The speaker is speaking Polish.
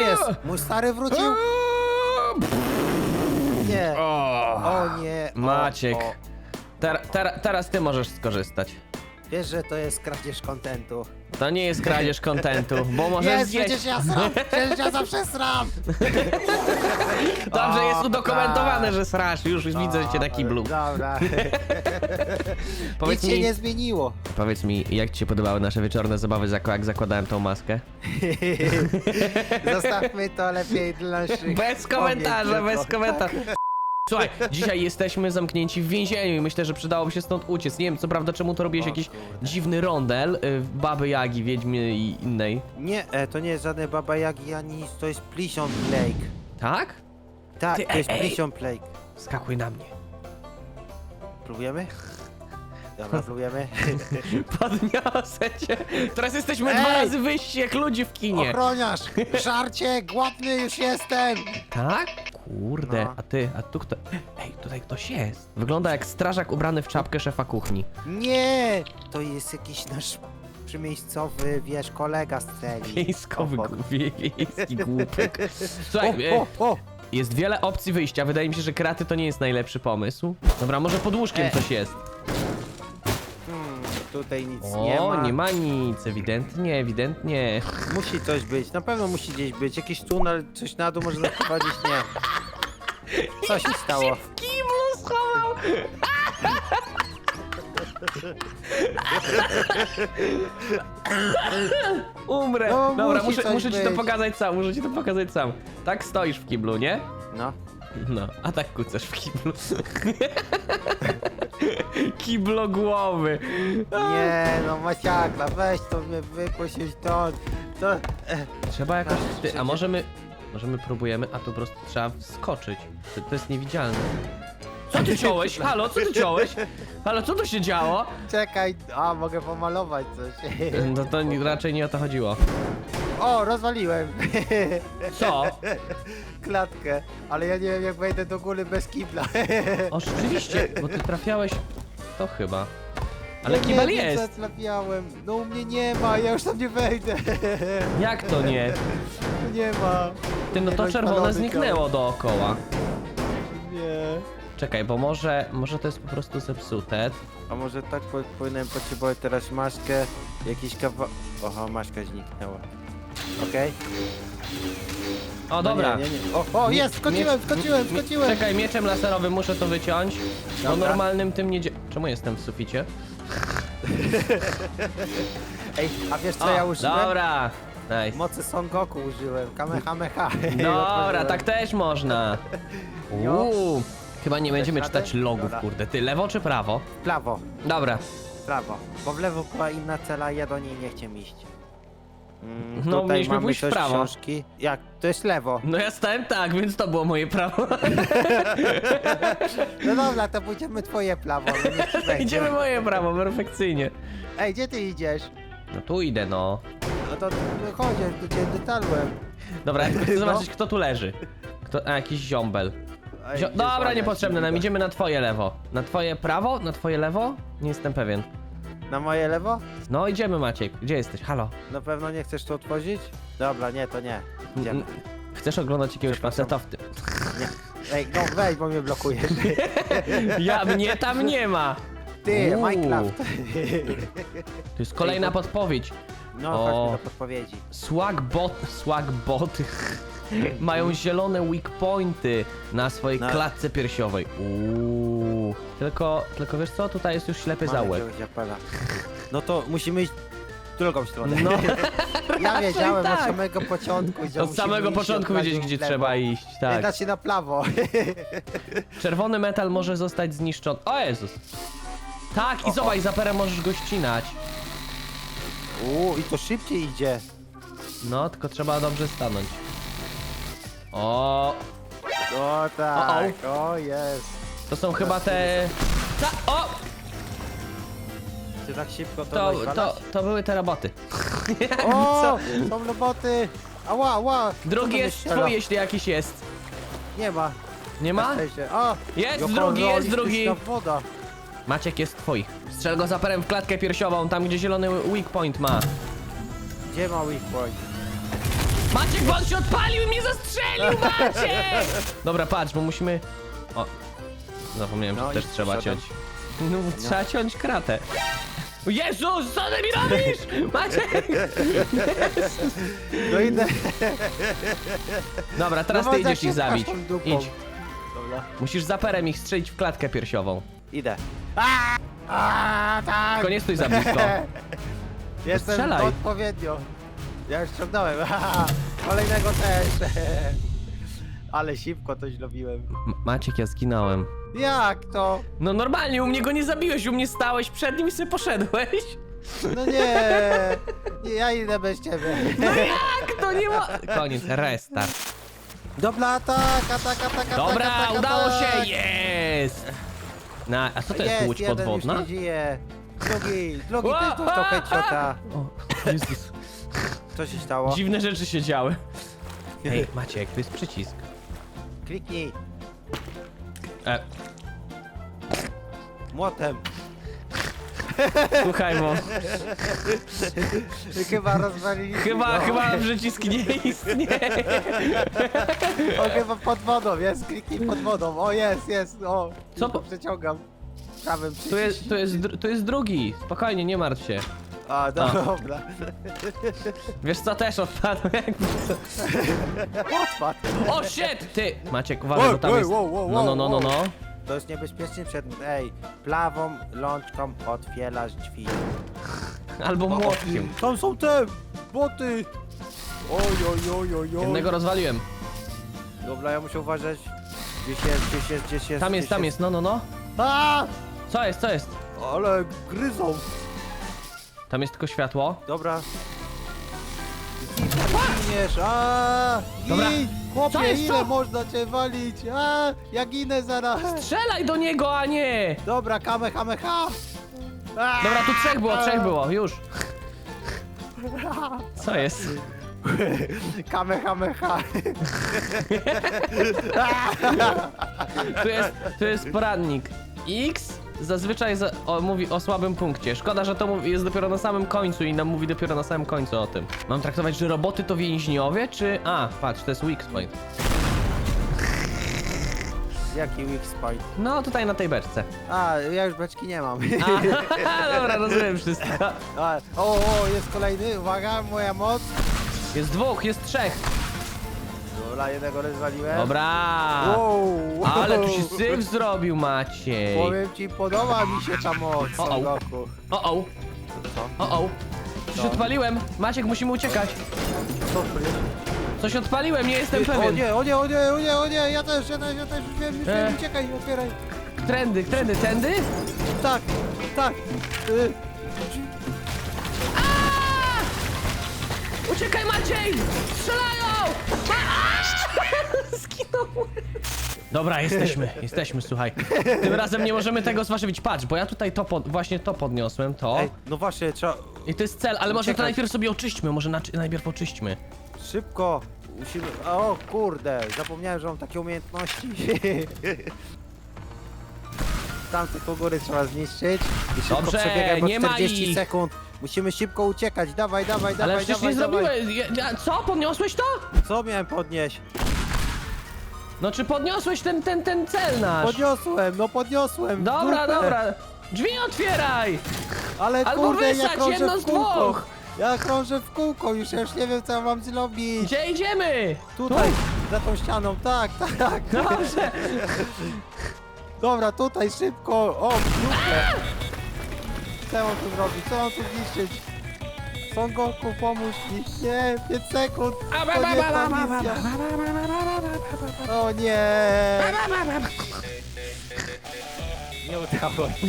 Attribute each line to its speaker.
Speaker 1: jest? Mój stary wrócił? Nie.
Speaker 2: O,
Speaker 1: nie. O,
Speaker 2: Maciek.
Speaker 1: O.
Speaker 2: ter, ter, teraz ty możesz skorzystać.
Speaker 1: Wiesz, że to jest kradzież kontentu.
Speaker 2: To nie jest kradzież kontentu, bo możesz
Speaker 1: Jest,
Speaker 2: zjeść.
Speaker 1: przecież ja sram! Przecież ja zawsze sram!
Speaker 2: Dobrze, jest udokumentowane,
Speaker 1: tak.
Speaker 2: że srasz. Już, już widzę cię na kiblu.
Speaker 1: Dobra.
Speaker 2: Powiedz
Speaker 1: Nic się
Speaker 2: mi,
Speaker 1: nie zmieniło.
Speaker 2: powiedz mi, jak ci się podobały nasze wieczorne zabawy, jak zakładałem tą maskę?
Speaker 1: Zostawmy to lepiej dla naszych
Speaker 2: Bez komentarza, bez
Speaker 1: tylko.
Speaker 2: komentarza. Słuchaj, dzisiaj jesteśmy zamknięci w więzieniu i myślę, że przydałoby się stąd uciec. Nie wiem, co prawda, czemu to robiłeś
Speaker 1: O
Speaker 2: jakiś
Speaker 1: kurde.
Speaker 2: dziwny rondel y, Baby Jagi, Wiedźmy i innej.
Speaker 1: Nie, e, to nie jest żadne Baba Jagi ani nic, to jest Plision Plague.
Speaker 2: Tak?
Speaker 1: Tak,
Speaker 2: Ty,
Speaker 1: to jest
Speaker 2: ej, ej.
Speaker 1: Plision Plague.
Speaker 2: Skakuj na mnie.
Speaker 1: Próbujemy? Dobra, próbujemy.
Speaker 2: Podniosę cię. Teraz jesteśmy dwa
Speaker 1: Ej!
Speaker 2: razy wyjści jak ludzie w kinie.
Speaker 1: Ochroniarz! Żarcie! Głodny już jestem!
Speaker 2: Tak? Kurde,
Speaker 1: No.
Speaker 2: a ty, a tu kto? Ej, tutaj ktoś jest. Wygląda jak strażak ubrany w czapkę szefa kuchni.
Speaker 1: Nie! To jest jakiś nasz przymiejscowy, wiesz, kolega z celi.
Speaker 2: Wiejskowy,
Speaker 1: Obok.
Speaker 2: gu- wie- wiejski głupek. Słuchaj,
Speaker 1: O,
Speaker 2: e,
Speaker 1: o, o!
Speaker 2: jest wiele opcji wyjścia. Wydaje mi się, że kraty to nie jest najlepszy pomysł. Dobra, może pod łóżkiem
Speaker 1: E.
Speaker 2: coś jest.
Speaker 1: Tutaj nic
Speaker 2: O,
Speaker 1: nie ma.
Speaker 2: nie ma nic, ewidentnie, ewidentnie.
Speaker 1: Musi coś być, na pewno musi gdzieś być. Jakiś tunel, coś na dół może zaprowadzić, nie. Co się stało?
Speaker 2: W kiblu schował! Umrę.
Speaker 1: No,
Speaker 2: Dobra,
Speaker 1: musi
Speaker 2: muszę,
Speaker 1: coś
Speaker 2: muszę ci to
Speaker 1: być.
Speaker 2: pokazać sam, muszę ci to pokazać sam. Tak stoisz w kiblu, nie?
Speaker 1: No.
Speaker 2: No, a tak kucasz w kiblu. Kiblogłowy.
Speaker 1: Nie, no Maciakla, weź to mnie wypuścić to. To... E,
Speaker 2: Trzeba jakoś... Ty, a
Speaker 1: przecież-
Speaker 2: może my... Może my próbujemy, a tu po prostu trzeba wskoczyć. To, to jest niewidzialne. Co ty ciąłeś? Halo, co ty ciąłeś? Halo, co tu się działo?
Speaker 1: czekaj, a mogę pomalować coś.
Speaker 2: No to ni- raczej nie o to chodziło.
Speaker 1: O, rozwaliłem
Speaker 2: Co?
Speaker 1: klatkę, ale ja nie wiem jak wejdę do góry bez kibla.
Speaker 2: O, rzeczywiście, bo ty trafiałeś... To chyba. Ale
Speaker 1: Ja
Speaker 2: kibel
Speaker 1: nie wiem,
Speaker 2: jest.
Speaker 1: co trafiałem. No u mnie nie ma, ja już tam nie wejdę.
Speaker 2: Jak to nie?
Speaker 1: Tu nie ma.
Speaker 2: Ty, no to
Speaker 1: Jakoś
Speaker 2: czerwone zniknęło dookoła.
Speaker 1: Nie.
Speaker 2: Czekaj, bo może... Może to jest po prostu zepsute.
Speaker 1: A może tak po, powinienem potrzebować teraz maskę, jakiś kawa... Oho, maska zniknęła. Okej?
Speaker 2: O,
Speaker 1: No
Speaker 2: dobra.
Speaker 1: Nie, nie, nie. O, o, jest, skoczyłem,
Speaker 2: Mie-
Speaker 1: skoczyłem,
Speaker 2: mie-
Speaker 1: skoczyłem.
Speaker 2: Czekaj, mieczem laserowym muszę to wyciąć. Bo
Speaker 1: Dobra.
Speaker 2: normalnym tym nie dzia... Czemu jestem w suficie?
Speaker 1: Ej, a wiesz co
Speaker 2: O,
Speaker 1: ja użyłem?
Speaker 2: Dobra. Nice.
Speaker 1: Mocy Son Goku użyłem, Kamehameha.
Speaker 2: Dobra, tak też można.
Speaker 1: Jo.
Speaker 2: Uuu. Chyba nie będziemy
Speaker 1: radę?
Speaker 2: czytać logów,
Speaker 1: Dobra.
Speaker 2: kurde. Ty, lewo czy prawo?
Speaker 1: W prawo,
Speaker 2: Dobra.
Speaker 1: w prawo. Bo w lewo była inna cela, ja do niej nie chciałem iść. Mm,
Speaker 2: No,
Speaker 1: tutaj
Speaker 2: mieliśmy
Speaker 1: mamy
Speaker 2: pójść w
Speaker 1: też
Speaker 2: prawo.
Speaker 1: książki. Jak? To jest lewo.
Speaker 2: No ja stałem tak, więc to było moje prawo.
Speaker 1: No dobra, to pójdziemy twoje prawo, no niech ci będzie.
Speaker 2: Idziemy moje prawo, perfekcyjnie.
Speaker 1: Ej, gdzie ty idziesz?
Speaker 2: No tu idę, no.
Speaker 1: No to no chodź, ja tu cię dotarłem.
Speaker 2: Dobra, chcę
Speaker 1: No.
Speaker 2: zobaczyć, kto tu leży. Kto... A, jakiś ziombel.
Speaker 1: Ej,
Speaker 2: Zio...
Speaker 1: gdzie
Speaker 2: Dobra,
Speaker 1: złaniać?
Speaker 2: niepotrzebne nam. Idziemy na twoje lewo. Na twoje prawo? Na twoje lewo? Nie jestem pewien.
Speaker 1: Na moje lewo?
Speaker 2: No, idziemy, Maciek. Gdzie jesteś? Halo.
Speaker 1: Na pewno nie chcesz tu otworzyć? Dobra, nie, to nie. Idziemy.
Speaker 2: Chcesz oglądać jakiegoś
Speaker 1: Przepraszam.
Speaker 2: faceta w tym?
Speaker 1: Nie. Ej, no weź, bo mnie blokujesz.
Speaker 2: Ja, mnie tam nie ma.
Speaker 1: Ty,
Speaker 2: Uuu.
Speaker 1: Minecraft.
Speaker 2: To jest kolejna podpowiedź.
Speaker 1: No,
Speaker 2: O.
Speaker 1: chodźmy do podpowiedzi.
Speaker 2: Swag bot, swag boty mają zielone weak pointy na swojej
Speaker 1: Na-
Speaker 2: klatce piersiowej. Uuu. Tylko, tylko wiesz co? Tutaj jest już ślepy
Speaker 1: Mamy
Speaker 2: zaułek.
Speaker 1: jakiegoś. No to musimy iść w drugą stronę.
Speaker 2: No,
Speaker 1: ja wiedziałem
Speaker 2: tak.
Speaker 1: od samego początku, że
Speaker 2: od
Speaker 1: musimy
Speaker 2: samego
Speaker 1: iść
Speaker 2: początku
Speaker 1: od razu
Speaker 2: wiedzieć,
Speaker 1: w
Speaker 2: gdzie
Speaker 1: lewo.
Speaker 2: trzeba iść.
Speaker 1: Nie
Speaker 2: Tak.
Speaker 1: da się na prawo.
Speaker 2: Czerwony metal może zostać zniszczony. O Jezus. Tak, i zobacz, za perę możesz go ścinać.
Speaker 1: Uuu, i to szybciej idzie.
Speaker 2: No, tylko trzeba dobrze stanąć. O,
Speaker 1: O tak, o jest.
Speaker 2: To są chyba te... Ta, o,
Speaker 1: Ty tak szybko to
Speaker 2: to, to,
Speaker 1: rozwalasz?
Speaker 2: to były te roboty.
Speaker 1: O, są roboty. Ała, ała. Co
Speaker 2: Drugi jest
Speaker 1: strzela?
Speaker 2: twój, jeśli jakiś jest.
Speaker 1: Nie ma.
Speaker 2: Nie ma?
Speaker 1: Na szczęście. O,
Speaker 2: Jest
Speaker 1: jaka
Speaker 2: drugi, jest drugi.
Speaker 1: woda.
Speaker 2: Maciek jest twój. Strzel go zaperem w klatkę piersiową, tam gdzie zielony weak point ma.
Speaker 1: Gdzie ma weak point?
Speaker 2: Maciek, bo on się odpalił i mnie zastrzelił, Maciek! Dobra, patrz, bo musimy... O, zapomniałem,
Speaker 1: No
Speaker 2: że
Speaker 1: i
Speaker 2: też trzeba
Speaker 1: przodem.
Speaker 2: ciąć. No, trzeba ciąć kratę. O Jezus, co ty mi robisz? Maciek!
Speaker 1: No idę.
Speaker 2: Dobra, teraz
Speaker 1: No
Speaker 2: ty idziesz ich zabić. Idź.
Speaker 1: Dobra.
Speaker 2: Musisz zaperem ich strzelić w klatkę piersiową.
Speaker 1: Idę. A, a, tak.
Speaker 2: Tylko nie stój za blisko.
Speaker 1: Jestem
Speaker 2: strzelaj.
Speaker 1: odpowiednio. Ja już ciągnąłem. Kolejnego też. Ale szybko to zrobiłem.
Speaker 2: M- Maciek, ja zginąłem.
Speaker 1: Jak to?
Speaker 2: No normalnie, u mnie go nie zabiłeś, u mnie stałeś przed nim i sobie poszedłeś.
Speaker 1: No nie. nie ja idę bez ciebie.
Speaker 2: No jak to nie ma... Koniec, restart.
Speaker 1: Dobra, atak, atak, atak, atak,
Speaker 2: Dobra,
Speaker 1: atak,
Speaker 2: udało
Speaker 1: atak.
Speaker 2: się, jest! Na, a co to jest, łódź
Speaker 1: jeden
Speaker 2: podwodna?
Speaker 1: Już nie żyje. Drugi, drugi
Speaker 2: Ła,
Speaker 1: też dostał
Speaker 2: a,
Speaker 1: headshota.
Speaker 2: O, Jezus.
Speaker 1: Co się stało?
Speaker 2: Dziwne rzeczy się działy. Ej, Maciek, to jest przycisk.
Speaker 1: Kliknij.
Speaker 2: E,
Speaker 1: Młotem.
Speaker 2: słuchaj, bo
Speaker 1: Chyba rozwaliliśmy
Speaker 2: chyba,
Speaker 1: go.
Speaker 2: chyba przycisk nie istnieje.
Speaker 1: On chyba pod wodą, jest, kliknij pod wodą. O, jest, jest, o.
Speaker 2: Co po-
Speaker 1: przeciągam. Prawym
Speaker 2: Tu jest, tu jest, tu jest drugi. Spokojnie, nie martw się.
Speaker 1: A, dobra.
Speaker 2: Wiesz co, też odpadł jakby.
Speaker 1: Odpadł.
Speaker 2: O, shit! Ty! Maciek, uważaj, bo tam
Speaker 1: Oj,
Speaker 2: jest...
Speaker 1: wow, wow,
Speaker 2: No, no, no, no,
Speaker 1: wow.
Speaker 2: no.
Speaker 1: To jest niebezpieczny przedmiot. Ej, plawą lączką otwierasz drzwi.
Speaker 2: Albo młotkiem.
Speaker 1: Tam są te boty. Oj, oj, oj, oj, oj.
Speaker 2: Jednego rozwaliłem.
Speaker 1: Dobra, ja muszę uważać. Gdzieś jest, gdzieś jest, gdzieś jest.
Speaker 2: Tam jest,
Speaker 1: gdzieś
Speaker 2: tam jest, no, no, no.
Speaker 1: A!
Speaker 2: Co jest, co jest?
Speaker 1: Ale gryzą.
Speaker 2: Tam jest tylko światło.
Speaker 1: Dobra. Giniesz, a!
Speaker 2: Dobra.
Speaker 1: Gin!
Speaker 2: Co
Speaker 1: Chłopie,
Speaker 2: jest,
Speaker 1: ile
Speaker 2: co?
Speaker 1: można cię walić? A! Ja ginę zaraz!
Speaker 2: Strzelaj do niego, a nie!
Speaker 1: Dobra, kamehameha! A!
Speaker 2: Dobra, tu trzech było, trzech było, już. Co jest?
Speaker 1: Kamehameha!
Speaker 2: Tu jest, tu jest poradnik. X zazwyczaj za, o, mówi o słabym punkcie. Szkoda, że to mówi, jest dopiero na samym końcu i nam mówi dopiero na samym końcu o tym. Mam traktować, że roboty to więźniowie, czy... A, patrz, to jest weak point.
Speaker 1: Jaki weak point?
Speaker 2: No, tutaj na tej beczce.
Speaker 1: A, ja już beczki nie mam.
Speaker 2: A, dobra, rozumiem wszystko.
Speaker 1: A, o, o, jest kolejny, uwaga, moja moc.
Speaker 2: Jest dwóch, jest trzech.
Speaker 1: Dobra, jednego rozwaliłem.
Speaker 2: Dobra.
Speaker 1: Wow.
Speaker 2: Ale tu się syf zrobił, Maciej.
Speaker 1: Powiem ci, podoba mi się ta moc,
Speaker 2: O, o. O, o,
Speaker 1: Co?
Speaker 2: o, o. Coś
Speaker 1: Co?
Speaker 2: odpaliłem. Maciek, musimy uciekać.
Speaker 1: Co jest?
Speaker 2: Coś odpaliłem, nie jestem
Speaker 1: O
Speaker 2: pewien.
Speaker 1: nie, o nie, o nie, o nie, o nie, ja też, ja też, ja też, już wiem, już
Speaker 2: E.
Speaker 1: wiem, uciekaj, otwieraj.
Speaker 2: Trendy, trendy, tędy?
Speaker 1: Tak, tak. Y,
Speaker 2: Uciekaj, Maciej! Strzelają! A! Zginąłem. Dobra, jesteśmy, jesteśmy, słuchaj. Tym razem nie możemy tego zwaszywić. Patrz, bo ja tutaj to pod, właśnie to podniosłem, to.
Speaker 1: Ej, no właśnie, trzeba
Speaker 2: I to jest cel, ale może to
Speaker 1: Uciekać.
Speaker 2: najpierw sobie oczyśćmy, może naczy- najpierw oczyśćmy.
Speaker 1: szybko. Musimy, o kurde, zapomniałem, że mam takie umiejętności. Tamtych u góry trzeba zniszczyć i szybko
Speaker 2: Dobrze,
Speaker 1: przebiegaj, bo
Speaker 2: nie ma
Speaker 1: 40
Speaker 2: ich.
Speaker 1: sekund. Musimy szybko uciekać, dawaj, dawaj,
Speaker 2: Ale
Speaker 1: dawaj,
Speaker 2: przecież
Speaker 1: dawaj,
Speaker 2: nie
Speaker 1: dawaj.
Speaker 2: Ja- ja- Co? Podniosłeś to?
Speaker 1: Co miałem podnieść?
Speaker 2: No czy podniosłeś ten, ten, ten cel nasz?
Speaker 1: Podniosłem, no podniosłem. w
Speaker 2: Dobra,
Speaker 1: dupę.
Speaker 2: dobra. Drzwi otwieraj!
Speaker 1: Ale
Speaker 2: Albo
Speaker 1: kurde, ja
Speaker 2: wysać
Speaker 1: krążę
Speaker 2: jedno
Speaker 1: w
Speaker 2: z
Speaker 1: kółko.
Speaker 2: dwóch.
Speaker 1: Ja krążę w kółko, już ja już nie wiem co ja mam zrobić.
Speaker 2: Gdzie idziemy?
Speaker 1: Tutaj, za tą ścianą, tak, tak.
Speaker 2: Tu? Dobrze.
Speaker 1: Dobra, tutaj szybko. O, w dupę. Co on tu zrobi? Co on tu zniszczyć? Son Goku, pomóż mi. Nie, 5 sekund. To nie ta misja. O nie. Nie udało się.